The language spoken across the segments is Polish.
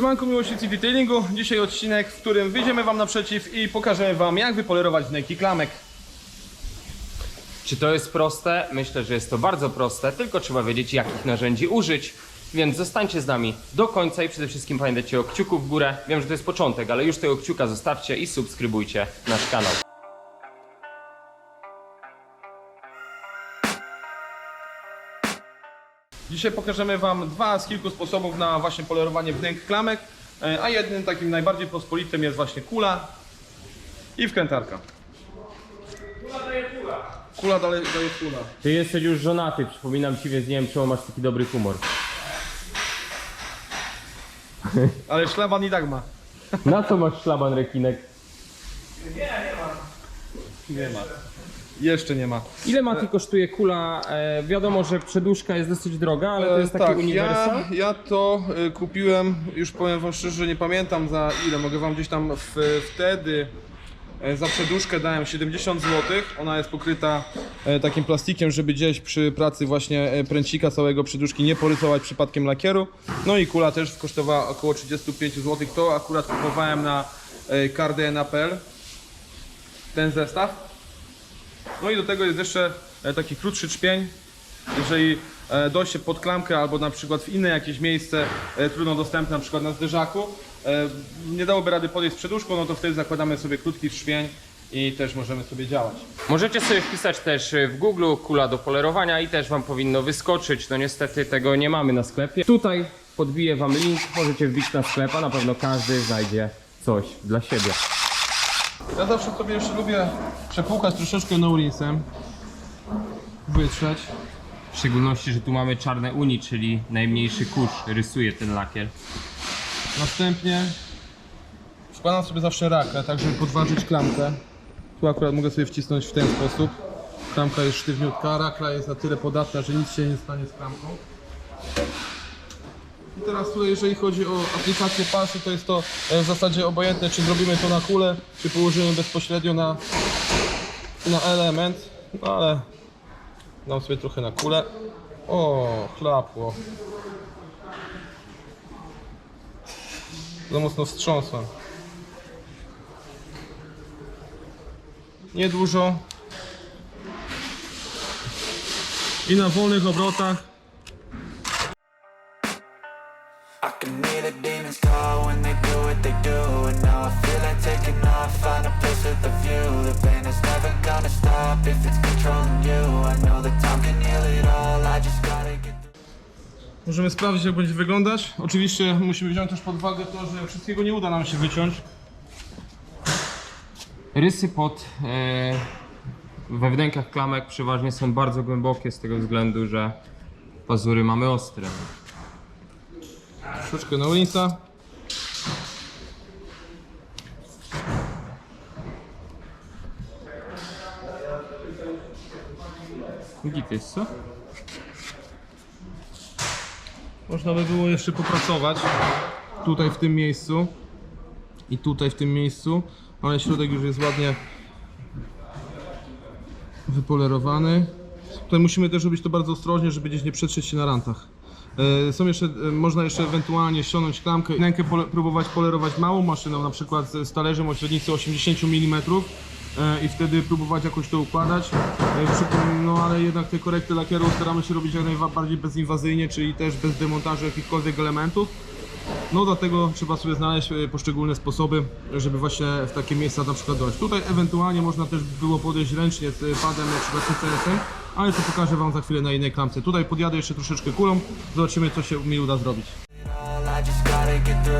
Siemanko miłośnicy detailingu. Dzisiaj odcinek, w którym wyjdziemy wam naprzeciw i pokażemy wam jak wypolerować wnęki klamek. Czy to jest proste? Myślę, że jest to bardzo proste, tylko trzeba wiedzieć, jakich narzędzi użyć. Więc zostańcie z nami do końca i przede wszystkim pamiętajcie o kciuku w górę. Wiem, że to jest początek, ale już tego kciuka zostawcie i subskrybujcie nasz kanał. Dzisiaj pokażemy wam dwa z kilku sposobów na właśnie polerowanie wnęk klamek, e, a jednym takim najbardziej pospolitym jest właśnie kula i wkrętarka. Kula daje kula. Kula daje, daje kula. Ty jesteś już żonaty, przypominam ci, więc nie wiem, czemu masz taki dobry humor. Ale szlaban i tak ma. Na co masz szlaban rekinek? Nie ma. Jeszcze nie ma. Ile Mati kosztuje kula? E, wiadomo, że przedłużka jest dosyć droga, ale to jest taki tak, uniwersal. Ja, ja to y, kupiłem, już powiem wam szczerze, nie pamiętam za ile, mogę wam gdzieś tam w, wtedy e, za przedłużkę dałem 70 zł. Ona jest pokryta e, takim plastikiem, żeby gdzieś przy pracy właśnie e, pręcika całego przedłużki nie porysować przypadkiem lakieru. No i kula też kosztowała około 35 zł. To akurat kupowałem na e, cardena.pl ten zestaw. No i do tego jest jeszcze e, taki krótszy trzpień. Jeżeli e, dojście pod klamkę albo na przykład w inne jakieś miejsce e, trudno dostępne, na przykład na zderzaku, nie dałoby rady podejść z przedłużką, no to wtedy zakładamy sobie krótki trzpień i też możemy sobie działać. Możecie sobie wpisać też w Google kula do polerowania i też wam powinno wyskoczyć. No niestety tego nie mamy na sklepie. Tutaj podbiję wam link, możecie wbić na sklep, a na pewno każdy znajdzie coś dla siebie. Ja zawsze sobie jeszcze lubię przepłukać troszeczkę no-rinsem, wytrzeć. W szczególności, że tu mamy czarne uni, czyli najmniejszy kurz rysuje ten lakier. Następnie wkładam sobie zawsze rakę, tak żeby podważyć klamkę. Tu akurat mogę sobie wcisnąć w ten sposób. Klamka jest sztywniutka, rakla jest na tyle podatna, że nic się nie stanie z klamką. I teraz tutaj jeżeli chodzi o aplikację pasy, to jest to e, w zasadzie obojętne, czy zrobimy to na kulę, czy położymy bezpośrednio na, na element. No ale dam sobie trochę na kulę. O, chlapło. Za mocno wstrząsłem. Niedużo. I na wolnych obrotach. Możemy sprawdzić jak będzie wyglądać. Oczywiście musimy wziąć też pod uwagę to, że wszystkiego nie uda nam się wyciąć. Rysy pod e, we wnękach klamek przeważnie są bardzo głębokie z tego względu, że pazury mamy ostre. Troszeczkę na ulica. Git jest co? Można by było jeszcze popracować tutaj w tym miejscu i tutaj w tym miejscu, ale środek już jest ładnie wypolerowany. Tutaj musimy też robić to bardzo ostrożnie, żeby gdzieś nie przetrzeć się na rantach. E, Są jeszcze, e, można jeszcze ewentualnie ściągnąć klamkę i próbować polerować małą maszyną, na przykład z talerzem o średnicy 80 mm i wtedy próbować jakoś to układać. E, no ale jednak te korekty lakieru staramy się robić jak najbardziej bezinwazyjnie, czyli też bez demontażu jakichkolwiek elementów. No dlatego trzeba sobie znaleźć e, poszczególne sposoby, żeby właśnie w takie miejsca na przykład dojść. Tutaj ewentualnie można też było podejść ręcznie z e, padem, na przykład CCS-em, ale to pokażę Wam za chwilę na innej klamce. Tutaj podjadę jeszcze troszeczkę kulą, zobaczymy co się mi uda zrobić. I just gotta get through,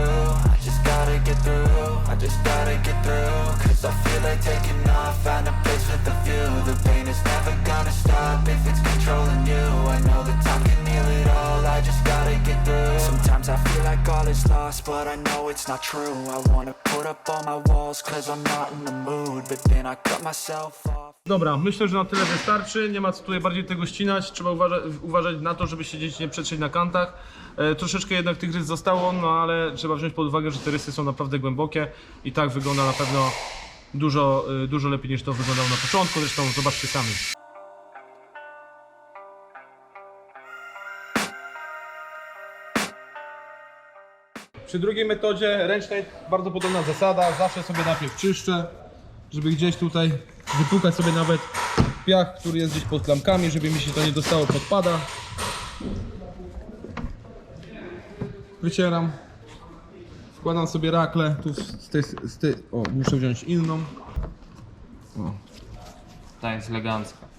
I just gotta get through. I just gotta get through. Cause I feel like taking off, find a place with a view. The pain is like all is lost, but I know it's not true I wanna put up all my walls cause I'm not in the mood But then I cut myself off Dobra, myślę, że na tyle wystarczy. Nie ma co tutaj bardziej tego ścinać. Trzeba uważać, uważać na to, żeby się gdzieś nie przetrzeć na kantach. E, troszeczkę jednak tych rys zostało, no ale trzeba wziąć pod uwagę, że te rysy są naprawdę głębokie i tak wygląda na pewno dużo, e, dużo lepiej niż to wyglądało na początku. Zresztą zobaczcie sami. Przy drugiej metodzie ręcznej bardzo podobna zasada, zawsze sobie najpierw czyszczę, żeby gdzieś tutaj wypłukać sobie nawet piach, który jest gdzieś pod klamkami, żeby mi się to nie dostało pod pada. Wycieram. Wkładam sobie raklę, tu z tej, z tej, o muszę wziąć inną. O, Ta jest elegancka.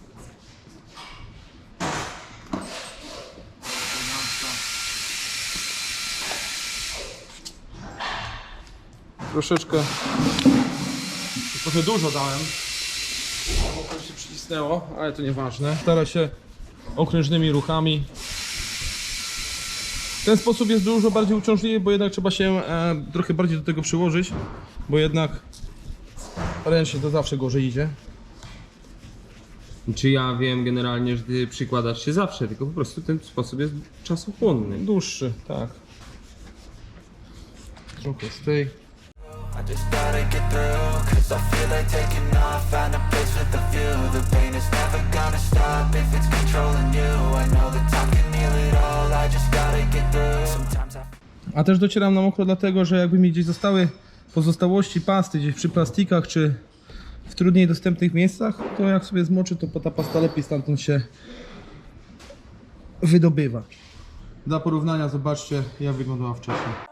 Troszeczkę, trochę dużo dałem, bo to się przycisnęło, ale to nieważne. Stara się okrężnymi ruchami. Ten sposób jest dużo bardziej uciążliwy, bo jednak trzeba się e, trochę bardziej do tego przyłożyć, bo jednak ręcznie to zawsze gorzej idzie. Czy ja wiem generalnie, że ty przykładasz się zawsze, tylko po prostu ten sposób jest czasochłonny. Dłuższy, tak. Trochę z tej. I just gotta get through Cause I feel like taking off. Find a place with a view. The pain is never gonna stop If it's controlling you. I know that time can heal it all. I just gotta get through. Sometimes I A też docieram na mokro dlatego, że jakby mi gdzieś zostały pozostałości pasty gdzieś przy plastikach czy w trudniej dostępnych miejscach, to jak sobie zmoczy, to ta pasta lepiej stamtąd się wydobywa. Dla porównania zobaczcie jak wyglądała wcześniej.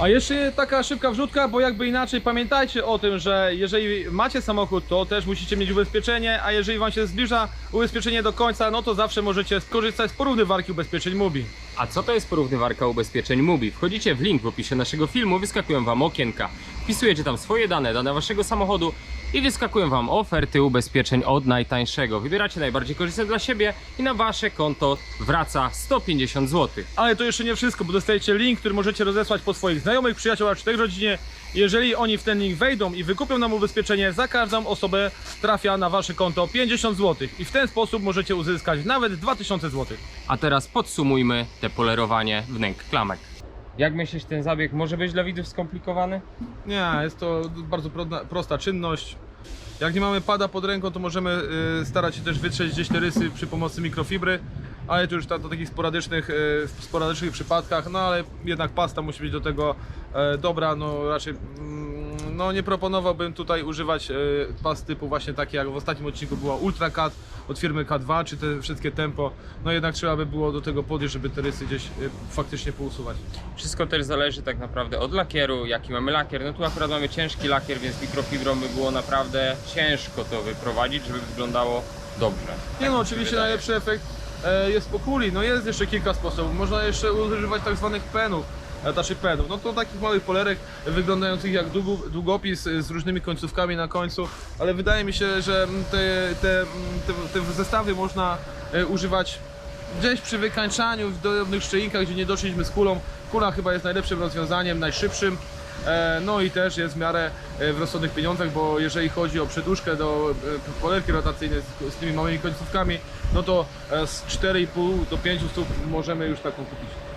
A jeszcze taka szybka wrzutka, bo jakby inaczej pamiętajcie o tym, że jeżeli macie samochód, to też musicie mieć ubezpieczenie, a jeżeli wam się zbliża ubezpieczenie do końca, no to zawsze możecie skorzystać z porównywarki ubezpieczeń MUBI. A co to jest porównywarka ubezpieczeń MUBI? Wchodzicie w link w opisie naszego filmu, wyskakują wam okienka. Wpisujecie tam swoje dane, dane waszego samochodu i wyskakują wam oferty ubezpieczeń od najtańszego. Wybieracie najbardziej korzystne dla siebie i na wasze konto wraca 150 zł. Ale to jeszcze nie wszystko, bo dostajecie link, który możecie rozesłać po swoich znajomych, przyjaciołach czy tej rodzinie. Jeżeli oni w ten link wejdą i wykupią nam ubezpieczenie, za każdą osobę trafia na wasze konto 50 zł. I w ten sposób możecie uzyskać nawet 2000 zł. A teraz podsumujmy te polerowanie wnęk klamek. Jak myślisz, ten zabieg może być dla widzów skomplikowany? Nie, jest to bardzo prosta czynność. Jak nie mamy pada pod ręką, to możemy y, starać się też wytrzeć gdzieś te rysy przy pomocy mikrofibry, ale to już ta, do takich sporadycznych, y, sporadycznych przypadkach, no ale jednak pasta musi być do tego e, dobra, no raczej mm, no nie proponowałbym tutaj używać e, past typu właśnie takie jak w ostatnim odcinku była Ultra Cut od firmy K2, czy te wszystkie Tempo, no jednak trzeba by było do tego podejść, żeby te rysy gdzieś y, faktycznie pousuwać. Wszystko też zależy tak naprawdę od lakieru, jaki mamy lakier. No tu akurat mamy ciężki lakier, więc mikrofibrą by było naprawdę ciężko to wyprowadzić, żeby wyglądało dobrze. Nie no, oczywiście najlepszy efekt e, jest po kuli. No jest jeszcze kilka sposobów. Można jeszcze używać tak zwanych penów, e, znaczy penów. No to takich małych polerek wyglądających jak długopis e, z różnymi końcówkami na końcu, ale wydaje mi się, że te, te, te, te zestawy można e, używać gdzieś przy wykańczaniu, w drobnych szczelinkach, gdzie nie doszliśmy z kulą. Kula chyba jest najlepszym rozwiązaniem, najszybszym. No i też jest w miarę w rozsądnych pieniądzach, bo jeżeli chodzi o przedłużkę do polerki rotacyjnej z, tymi małymi końcówkami, no to z 4,5 do 5 stóp możemy już taką kupić.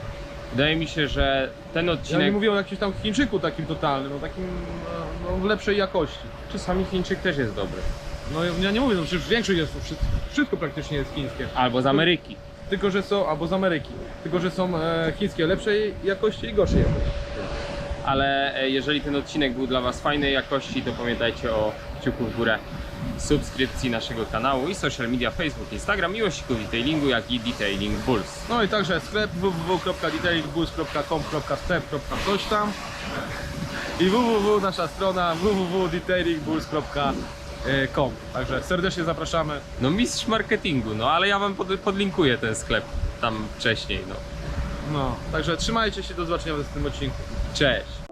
Wydaje mi się, że ten Ja nie odcinek... mówię o jakimś tam Chińczyku takim totalnym, no takim no, no, w lepszej jakości. Czasami Chińczyk też jest dobry. No ja nie mówię, no przecież większość jest, wszystko, wszystko praktycznie jest chińskie. Albo z Ameryki. Tylko, że są, albo z Ameryki. Tylko, że są e, chińskie lepszej jakości i gorszej jakości. Ale e, jeżeli ten odcinek był dla Was fajnej jakości, to pamiętajcie o kciuku w górę, subskrypcji naszego kanału i social media Facebook, Instagram, miłościków detailingu, jak i Detailing Bulls. No i także sklep www.detailingbulls.com.sklep.coś tam i www nasza strona www.detailingbulls.com Także serdecznie zapraszamy. No mistrz marketingu, no ale ja Wam pod, podlinkuję ten sklep tam wcześniej, no. No, także trzymajcie się, do zobaczenia w następnym odcinku. Cześć!